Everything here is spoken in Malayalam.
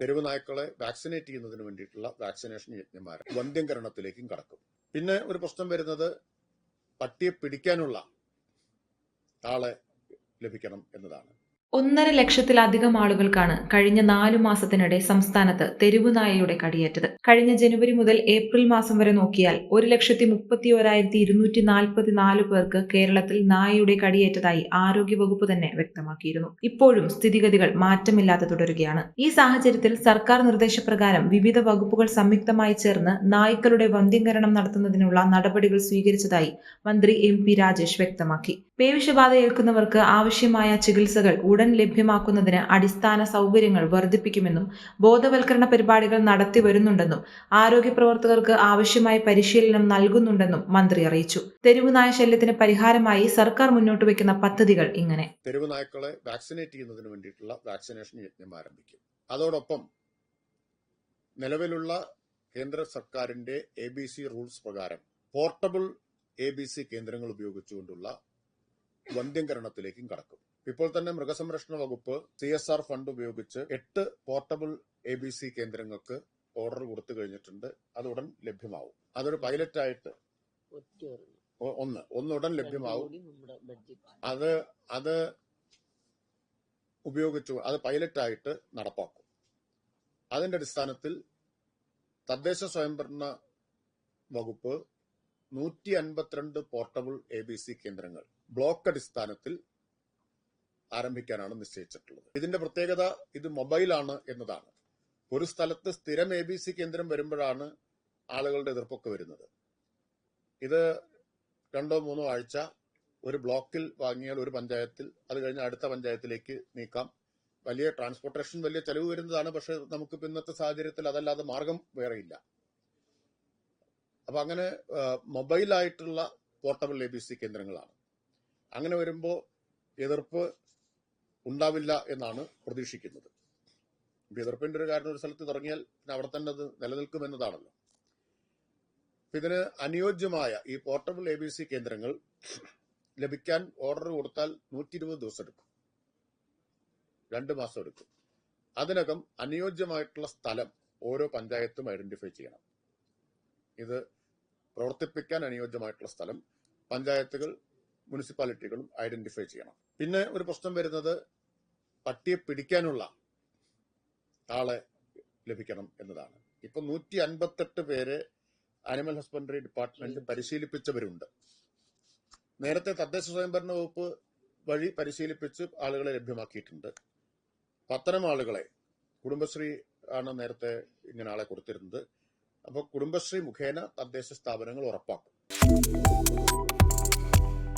തെരുവ് നായ്ക്കളെ വാക്സിനേറ്റ് ചെയ്യുന്നതിന് വേണ്ടിയിട്ടുള്ള വാക്സിനേഷൻ യജ്ഞന്മാർ വന്ധ്യംകരണത്തിലേക്കും കടക്കും. പിന്നെ ഒരു പ്രശ്നം വരുന്നത് പട്ടിയെ പിടിക്കാനുള്ള ആളെ ലഭിക്കണം എന്നതാണ്. ഒന്നര ലക്ഷത്തിലധികം ആളുകൾക്കാണ് കഴിഞ്ഞ നാലു മാസത്തിനിടെ സംസ്ഥാനത്ത് തെരുവുനായയുടെ കടിയേറ്റത്. കഴിഞ്ഞ ജനുവരി മുതൽ ഏപ്രിൽ മാസം വരെ നോക്കിയാൽ ഒരു ലക്ഷത്തി മുപ്പത്തി ഒരായിരത്തി ഇരുന്നൂറ്റി നാൽപ്പത്തി നാല് പേർക്ക് കേരളത്തിൽ നായയുടെ കടിയേറ്റതായി ആരോഗ്യവകുപ്പ് തന്നെ വ്യക്തമാക്കിയിരുന്നു. ഇപ്പോഴും സ്ഥിതിഗതികൾ മാറ്റമില്ലാതെ തുടരുകയാണ്. ഈ സാഹചര്യത്തിൽ സർക്കാർ നിർദ്ദേശപ്രകാരം വിവിധ വകുപ്പുകൾ സംയുക്തമായി ചേർന്ന് നായ്ക്കളുടെ വന്ധ്യംകരണം നടത്തുന്നതിനുള്ള നടപടികൾ സ്വീകരിച്ചതായി മന്ത്രി എം പി രാജേഷ് വ്യക്തമാക്കി. പേവിഷബാധ ഏൽക്കുന്നവർക്ക് ആവശ്യമായ ചികിത്സകൾ ഉടൻ ലഭ്യമാക്കുന്നതിന് അടിസ്ഥാന സൗകര്യങ്ങൾ വർദ്ധിപ്പിക്കുമെന്നും ബോധവൽക്കരണ പരിപാടികൾ നടത്തി വരുന്നുണ്ടെന്നും ആരോഗ്യ പ്രവർത്തകർക്ക് ആവശ്യമായ പരിശീലനം നൽകുന്നുണ്ടെന്നും മന്ത്രി അറിയിച്ചു. തെരുവുനായ ശല്യത്തിന് പരിഹാരമായി സർക്കാർ മുന്നോട്ട് വയ്ക്കുന്ന പദ്ധതികൾ ഇങ്ങനെ. തെരുവുനായ്ക്കളെ വാക്സിനേറ്റ് ചെയ്യുന്നതിന് വേണ്ടിയിട്ടുള്ള വാക്സിനേഷൻ യജ്ഞം ആരംഭിക്കും. അതോടൊപ്പം നിലവിലുള്ള കേന്ദ്ര സർക്കാരിന്റെ എ ബി സി റൂൾസ് പ്രകാരം പോർട്ടബിൾ എ ബി സി കേന്ദ്രങ്ങൾ ഉപയോഗിച്ചുകൊണ്ടുള്ള വന്ധ്യംകരണത്തിലേക്കും കടക്കും. ഇപ്പോൾ തന്നെ മൃഗസംരക്ഷണ വകുപ്പ് സി എസ് ആർ ഫണ്ട് ഉപയോഗിച്ച് എട്ട് പോർട്ടബിൾ എ ബി സി കേന്ദ്രങ്ങൾക്ക് ഓർഡർ കൊടുത്തു കഴിഞ്ഞിട്ടുണ്ട്. അത് ഉടൻ ലഭ്യമാവും. അതൊരു പൈലറ്റ് ആയിട്ട് ഒന്ന് ഒന്ന് ഉടൻ ലഭ്യമാവും. അത് അത് ഉപയോഗിച്ചു അത് പൈലറ്റ് ആയിട്ട് നടപ്പാക്കും. അതിന്റെ അടിസ്ഥാനത്തിൽ തദ്ദേശ സ്വയംഭരണ വകുപ്പ് നൂറ്റി അൻപത്തിരണ്ട് പോർട്ടബിൾ എ ബി സി കേന്ദ്രങ്ങൾ. ബ്ലോക്ക് അടിസ്ഥാനത്തിൽ ആരംഭിക്കാനാണ് നിശ്ചയിച്ചിട്ടുള്ളത്. ഇതിന്റെ പ്രത്യേകത ഇത് മൊബൈലാണ് എന്നതാണ്. ഒരു സ്ഥലത്ത് സ്ഥിരം എ ബി സി കേന്ദ്രം വരുമ്പോഴാണ് ആളുകളുടെ എതിർപ്പൊക്കെ വരുന്നത്. ഇത് രണ്ടോ മൂന്നോ ആഴ്ച ഒരു ബ്ലോക്കിൽ വാങ്ങിയാൽ ഒരു പഞ്ചായത്തിൽ അത് കഴിഞ്ഞ് അടുത്ത പഞ്ചായത്തിലേക്ക് നീക്കാം. വലിയ ട്രാൻസ്പോർട്ടേഷൻ വലിയ ചെലവ് വരുന്നതാണ് പക്ഷെ നമുക്ക് ഇന്നത്തെ സാഹചര്യത്തിൽ അതല്ലാതെ മാർഗം വേറെയില്ല. അപ്പൊ അങ്ങനെ മൊബൈലായിട്ടുള്ള പോർട്ടബിൾ എ ബി സി കേന്ദ്രങ്ങളാണ്. അങ്ങനെ വരുമ്പോൾ എതിർപ്പ് ഉണ്ടാവില്ല എന്നാണ് പ്രതീക്ഷിക്കുന്നത്. ഇപ്പൊ എതിർപ്പിന്റെ ഒരു കാരണം ഒരു സ്ഥലത്ത് തുടങ്ങിയാൽ അവിടെ തന്നെ അത് നിലനിൽക്കുമെന്നതാണല്ലോ ഇതിന് അനുയോജ്യമായ ഈ പോർട്ടബിൾ എ ബി സി കേന്ദ്രങ്ങൾ ലഭിക്കാൻ ഓർഡർ കൊടുത്താൽ നൂറ്റി ഇരുപത് ദിവസം എടുക്കും രണ്ട് മാസം എടുക്കും. അതിനകം അനുയോജ്യമായിട്ടുള്ള സ്ഥലം ഓരോ പഞ്ചായത്തും ഐഡന്റിഫൈ ചെയ്യണം. ഇത് പ്രവർത്തിപ്പിക്കാൻ അനുയോജ്യമായിട്ടുള്ള സ്ഥലം പഞ്ചായത്തുകൾ മുനിസിപ്പാലിറ്റികളും ഐഡന്റിഫൈ ചെയ്യണം. പിന്നെ ഒരു പ്രശ്നം വരുന്നത് പട്ടിയെ പിടിക്കാനുള്ള ആളെ ലഭിക്കണം എന്നതാണ്. ഇപ്പൊ നൂറ്റി അൻപത്തെട്ട് പേരെ ആനിമൽ ഹസ്ബൻഡറി ഡിപ്പാർട്ട്മെന്റ് പരിശീലിപ്പിച്ചവരുണ്ട്. നേരത്തെ തദ്ദേശ സ്വയംഭരണ വകുപ്പ് വഴി പരിശീലിപ്പിച്ച് ആളുകളെ ലഭ്യമാക്കിയിട്ടുണ്ട്. പത്തനം ആളുകളെ കുടുംബശ്രീ ആണ് നേരത്തെ ഇങ്ങനെ ആളെ കൊടുത്തിരുന്നത്. അപ്പോൾ കുടുംബശ്രീ മുഖേന തദ്ദേശ സ്ഥാപനങ്ങൾ ഉറപ്പാക്കും.